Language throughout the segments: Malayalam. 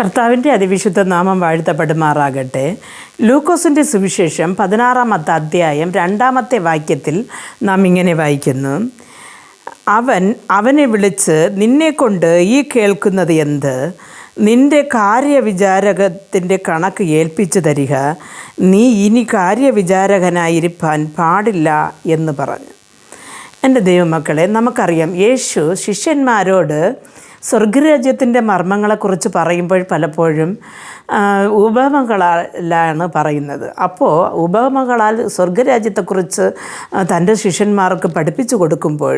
കർത്താവിന്റെ അതിവിശുദ്ധ നാമം വാഴ്ത്തപ്പെടുമാറാകട്ടെ. ലൂക്കോസിന്റെ സുവിശേഷം പതിനാറാമത്തെ അധ്യായം രണ്ടാമത്തെ വാക്യത്തിൽ നാം ഇങ്ങനെ വായിക്കുന്നു. അവൻ അവനെ വിളിച്ച് നിന്നെക്കൊണ്ട് ഈ കേൾക്കുന്നത് എന്ത്? നിന്റെ കാര്യവിചാരകത്തിന്റെ കണക്ക് ഏൽപ്പിച്ചു തരിക. നീ ഇനി കാര്യവിചാരകനായിരിക്കാൻ പാടില്ല എന്ന് പറഞ്ഞു. എന്റെ ദൈവമക്കളെ നമുക്കറിയാം യേശു ശിഷ്യന്മാരോട് സ്വർഗരാജ്യത്തിന്റെ മർമ്മങ്ങളെക്കുറിച്ച് പറയുമ്പോൾ പലപ്പോഴും ഉപമകളാലാണ് പറയുന്നത്. അപ്പോൾ ഉപമകളാൽ സ്വർഗരാജ്യത്തെക്കുറിച്ച് തന്റെ ശിഷ്യന്മാർക്ക് പഠിപ്പിച്ചു കൊടുക്കുമ്പോൾ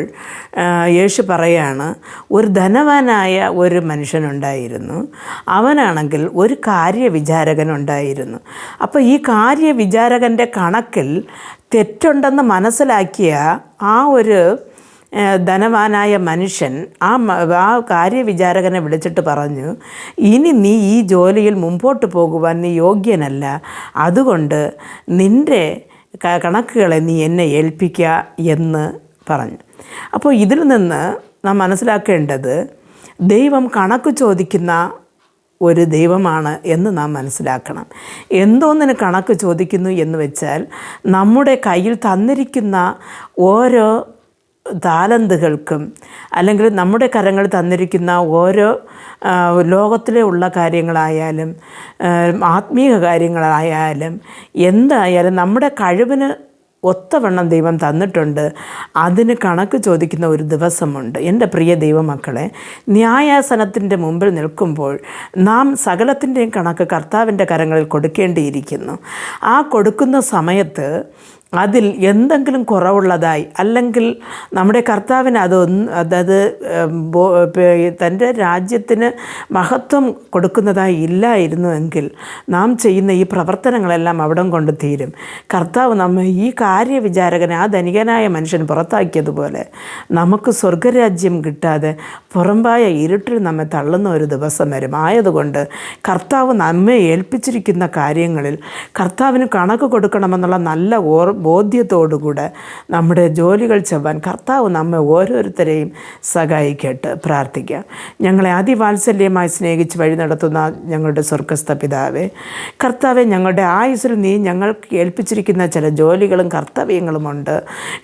യേശു പറയാണ് ഒരു ധനവാനായ ഒരു മനുഷ്യനുണ്ടായിരുന്നു. അവനാണെങ്കിൽ ഒരു കാര്യവിചാരകനുണ്ടായിരുന്നു. അപ്പോൾ ഈ കാര്യവിചാരകന്റെ കണക്കിൽ തെറ്റുണ്ടെന്ന് മനസ്സിലാക്കിയ ആ ഒരു ധനവാനായ മനുഷ്യൻ ആ ആ കാര്യവിചാരകനെ വിളിച്ചിട്ട് പറഞ്ഞു ഇനി നീ ഈ ജോലിയിൽ മുമ്പോട്ട് പോകുവാൻ നീ യോഗ്യനല്ല. അതുകൊണ്ട് നിന്റെ കണക്കുകളെ നീ എന്നെ ഏൽപ്പിക്കുക എന്ന് പറഞ്ഞു. അപ്പോൾ ഇതിൽ നിന്ന് നാം മനസ്സിലാക്കേണ്ടത് ദൈവം കണക്ക് ചോദിക്കുന്ന ഒരു ദൈവമാണ് എന്ന് നാം മനസ്സിലാക്കണം. എന്തോന്നിന് കണക്ക് ചോദിക്കുന്നു എന്ന് വെച്ചാൽ നമ്മുടെ കയ്യിൽ തന്നിരിക്കുന്ന ഓരോ താലന്തുകൾക്കും അല്ലെങ്കിൽ നമ്മുടെ കരങ്ങൾ തന്നിരിക്കുന്ന ഓരോ ലോകത്തിലെ ഉള്ള കാര്യങ്ങളായാലും ആത്മീയ കാര്യങ്ങളായാലും എന്തായാലും നമ്മുടെ കഴിവിന് ഒത്തവണ്ണം ദൈവം തന്നിട്ടുണ്ട്. അതിന് കണക്ക് ചോദിക്കുന്ന ഒരു ദിവസമുണ്ട്. എന്റെ പ്രിയ ദൈവമക്കളെ ന്യായാസനത്തിന്റെ മുമ്പിൽ നിൽക്കുമ്പോൾ നാം സകലത്തിന്റെയും കണക്ക് കർത്താവിന്റെ കരങ്ങളിൽ കൊടുക്കേണ്ടിയിരിക്കുന്നു. ആ കൊടുക്കുന്ന സമയത്ത് അതിൽ എന്തെങ്കിലും കുറവുള്ളതായി അല്ലെങ്കിൽ നമ്മുടെ കർത്താവിന് അതൊന്ന് അതായത് തന്റെ രാജ്യത്തിന് മഹത്വം കൊടുക്കുന്നതായി ഇല്ലായിരുന്നു എങ്കിൽ നാം ചെയ്യുന്ന ഈ പ്രവർത്തനങ്ങളെല്ലാം അവിടം കൊണ്ട് തീരും. കർത്താവ് നമ്മെ ഈ കാര്യവിചാരകനെ ആ ധനികനായ മനുഷ്യൻ പുറത്താക്കിയതുപോലെ നമുക്ക് സ്വർഗരാജ്യം കിട്ടാതെ പുറമ്പായ ഇരുട്ടിൽ നമ്മെ തള്ളുന്ന ഒരു ദിവസം വരും. ആയതുകൊണ്ട് കർത്താവ് നമ്മെ ഏൽപ്പിച്ചിരിക്കുന്ന കാര്യങ്ങളിൽ കർത്താവിന് കണക്ക് കൊടുക്കണമെന്നുള്ള നല്ല ഓർ ബോധ്യത്തോടുകൂടെ നമ്മുടെ ജോലികൾ ചെവ്വാൻ കർത്താവ് നമ്മെ ഓരോരുത്തരെയും സഹായിക്കട്ടെ. പ്രാർത്ഥിക്കാം. ഞങ്ങളെ അതിവാത്സല്യമായി സ്നേഹിച്ച് വഴി നടത്തുന്ന ഞങ്ങളുടെ സ്വർഗസ്ഥ പിതാവേ കർത്താവെ ഞങ്ങളുടെ ആയുസ്സിൽ നീ ഞങ്ങൾക്ക് ഏൽപ്പിച്ചിരിക്കുന്ന ചില ജോലികളും കർത്തവ്യങ്ങളുമുണ്ട്.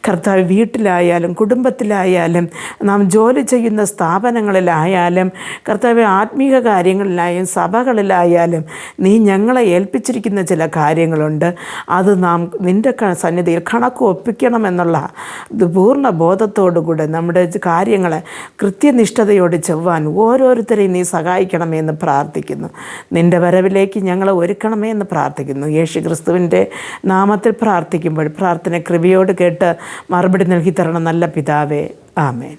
കർത്താവ് വീട്ടിലായാലും കുടുംബത്തിലായാലും നാം ജോലി ചെയ്യുന്ന സ്ഥാപനങ്ങളിലായാലും കർത്താവ് ആത്മീക കാര്യങ്ങളിലായാലും സഭകളിലായാലും നീ ഞങ്ങളെ ഏൽപ്പിച്ചിരിക്കുന്ന ചില കാര്യങ്ങളുണ്ട്. അത് നാം നിന്റെ സന്നിധിയിൽ കണക്ക് ഒപ്പിക്കണമെന്നുള്ള പൂർണ ബോധത്തോടുകൂടെ നമ്മുടെ കാര്യങ്ങളെ കൃത്യനിഷ്ഠതയോട് ചെവ്വാൻ ഓരോരുത്തരെയും നീ സഹായിക്കണമെന്ന് പ്രാർത്ഥിക്കുന്നു. നിന്റെ വരവിലേക്ക് ഞങ്ങളെ ഒരുക്കണമേ എന്ന് പ്രാർത്ഥിക്കുന്നു. യേശു ക്രിസ്തുവിന്റെ നാമത്തിൽ പ്രാർത്ഥിക്കുമ്പോൾ പ്രാർത്ഥന കൃപയോട് കേട്ട് മറുപടി നൽകി തരണം നല്ല പിതാവേ. ആമേൻ.